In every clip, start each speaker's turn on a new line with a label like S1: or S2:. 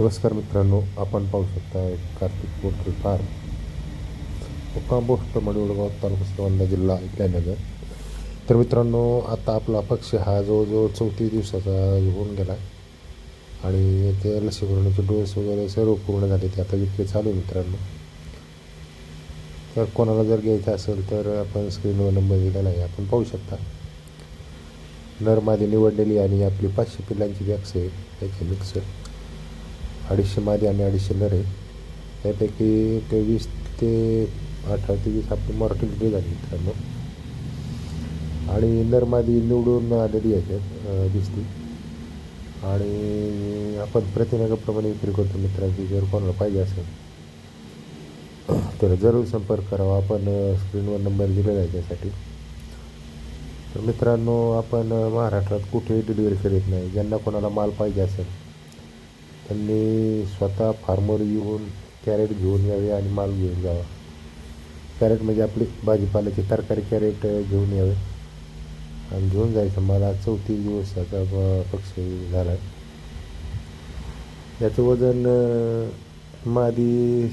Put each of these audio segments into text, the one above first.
S1: नमस्कार मित्रांनो आपण पाहू शकता एक कार्तिक पोल्ट्री फार्म मुक्काम पोस्ट मडवडगाव तालुका श्रीवंदा जिल्हा इटानगर तर मित्रांनो आता आपला पक्ष हा जवळजवळ चौतीस दिवसाचा होऊन गेला आणि ते लसीकरणाचे डोस वगैरे सर्व पूर्ण झाले ते आता विक्री चालू आहे मित्रांनो. तर कोणाला जर घ्यायचं असेल तर आपण स्क्रीनवर नंबर दिलेला आहे आपण पाहू शकता. नर नरमादी निवडलेली आणि आपली पाचशे पिल्लांची बॅक्स आहे त्याचे मिक्सर अडीचशे मादी आणि अडीचशे नर आहे त्यापैकी तेवीस ते अठरा ते वीस आपली मॉर्टिलिटी झाली मित्रांनो. आणि नरमादी निवडून आलेली आहे दिसती आणि आपण प्रतिनगाप्रमाणे विक्री करतो मित्रांची जर कोणाला पाहिजे असेल. तर जरूर संपर्क करावा. आपण स्क्रीनवर नंबर दिलेला आहे त्यासाठी. तर मित्रांनो आपण महाराष्ट्रात कुठेही डिलिव्हरी करीत नाही. ज्यांना कोणाला माल पाहिजे असेल त्यांनी स्वतः फार्मर येऊन कॅरेट घेऊन यावे आणि माल घेऊन जावा. कॅरेट म्हणजे आपली भाजीपाल्याची तरकारी कॅरेट घेऊन यावे. आणि घेऊन जायचं. मला चौतीस दिवसाचा पक्षी झाला. आहे याचं वजन मादी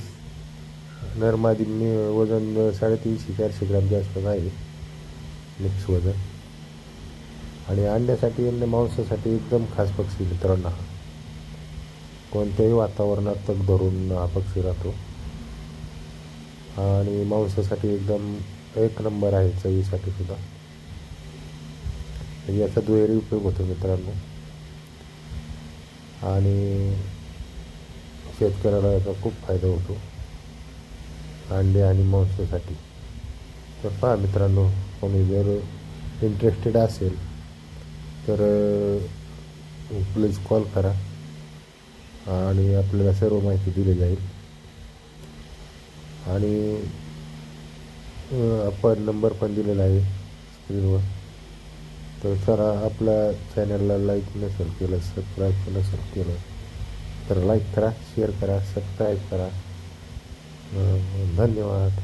S1: नरमादी मी वजन साडेतीनशे चारशे ग्रामच्या आसपास आहे मिक्स वजन. आणि अंड्यासाठी आणि मांसासाठी एकदम खास पक्षी मित्रांना कोणत्याही वातावरणात तग धरून हा पक्षी राहतो. आणि मांसासाठी एकदम एक नंबर आहे चवीसाठी सुद्धा. म्हणजे याचा दुहेरी उपयोग होतो मित्रांनो. आणि शेतकऱ्याला याचा खूप फायदा होतो. अंडे आणि मांसासाठी. तर पहा मित्रांनो कोणी जर इंटरेस्टेड असेल तर प्लीज कॉल करा. आणि आपल्याला सर्व माहिती दिली जाईल. आणि आपण नंबर पण दिलेला आहे स्क्रीनवर तर चला आपल्या चॅनलला लाईक नसेल केलं सबस्क्राईब नसेल केलं तर लाईक करा शेअर करा सबस्क्राईब करा. धन्यवाद.